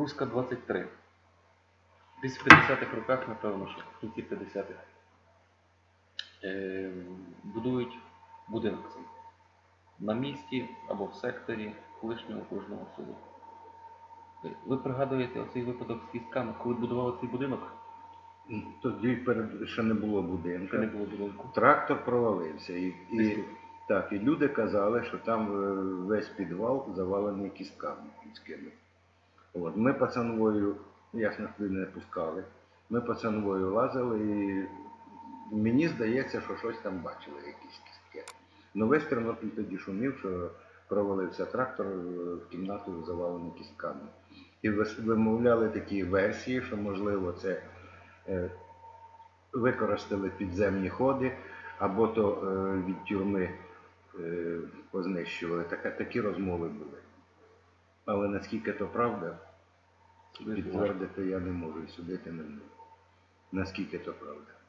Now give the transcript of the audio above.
Руська 23. Десь в 50-х роках, напевно, що в кінці 50-х. Е, будують будинок цей. На місці або в секторі колишнього окружного суду. Ви пригадуєте оцей випадок з кістками, коли будували цей будинок? Тоді перед ще не було Ще не було будинку. Трактор провалився. І, і, так, і люди казали, що там е, весь підвал завалений кістками людськими. От. Ми пацанвою, ясно, туди не пускали. Ми пацанвою лазили і мені здається, що щось там бачили, якісь кістки. Ну весь Тернопіль тоді шумів, що провалився трактор е, в кімнату завалений кістками. І вимовляли такі версії, що можливо це е, використали підземні ходи, або то е, від тюрми познищували. Такі розмови були. Але наскільки то правда, ж. Підтвердити я не можу і судити не можу. Наскільки то правда.